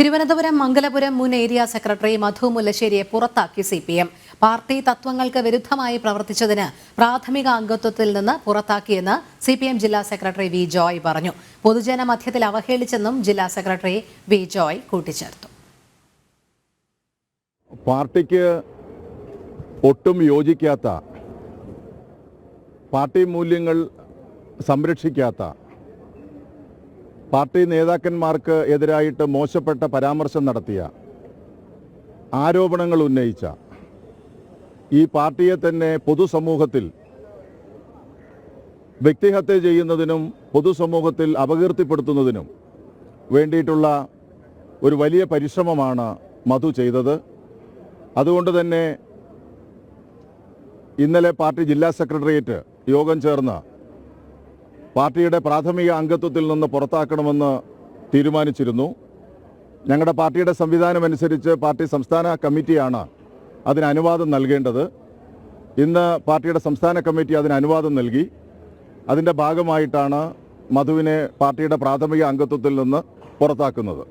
തിരുവനന്തപുരം മംഗലപുരം മുൻ area secretary Madhu മുല്ലശ്ശേരിയെ പുറത്താക്കി സി പി എം. പാർട്ടി തത്വങ്ങൾക്ക് വിരുദ്ധമായി പ്രവർത്തിച്ചതിന് പ്രാഥമിക അംഗത്വത്തിൽ നിന്ന് പുറത്താക്കിയെന്ന് സി പി എം ജില്ലാ സെക്രട്ടറി വി ജോയ് പറഞ്ഞു. പൊതുജന മധ്യത്തിൽ അവഹേളിച്ചെന്നും ജില്ലാ സെക്രട്ടറി വി ജോയ് കൂട്ടിച്ചേർത്തു. പാർട്ടിക്ക് ഒട്ടും യോജിക്കാത്ത പാർട്ടി മൂല്യങ്ങൾ സംരക്ഷിക്കാത്ത പാർട്ടി നേതാക്കന്മാർക്ക് എതിരായിട്ട് മോശപ്പെട്ട പരാമർശം നടത്തിയ ആരോപണങ്ങൾ ഉന്നയിച്ച ഈ പാർട്ടിയെ തന്നെ പൊതുസമൂഹത്തിൽ വ്യക്തിഹത്യ ചെയ്യുന്നതിനും പൊതുസമൂഹത്തിൽ അപകീർത്തിപ്പെടുത്തുന്നതിനും വേണ്ടിയിട്ടുള്ള ഒരു വലിയ പരിശ്രമമാണ് മധു ചെയ്തത്. അതുകൊണ്ട് തന്നെ ഇന്നലെ പാർട്ടി ജില്ലാ സെക്രട്ടേറിയറ്റ് യോഗം ചേർന്ന് പാർട്ടിയുടെ പ്രാഥമിക അംഗത്വത്തിൽ നിന്ന് പുറത്താക്കണമെന്ന് തീരുമാനിച്ചിരുന്നു. ഞങ്ങളുടെ പാർട്ടിയുടെ സംവിധാനം അനുസരിച്ച് പാർട്ടി സംസ്ഥാന കമ്മിറ്റിയാണ് അതിന് അനുവാദം നൽകേണ്ടത്. ഇന്ന് പാർട്ടിയുടെ സംസ്ഥാന കമ്മിറ്റി അതിന് അനുവാദം നൽകി. അതിന്റെ ഭാഗമായിട്ടാണ് മധുവിനെ പാർട്ടിയുടെ പ്രാഥമിക അംഗത്വത്തിൽ നിന്ന് പുറത്താക്കുന്നത്.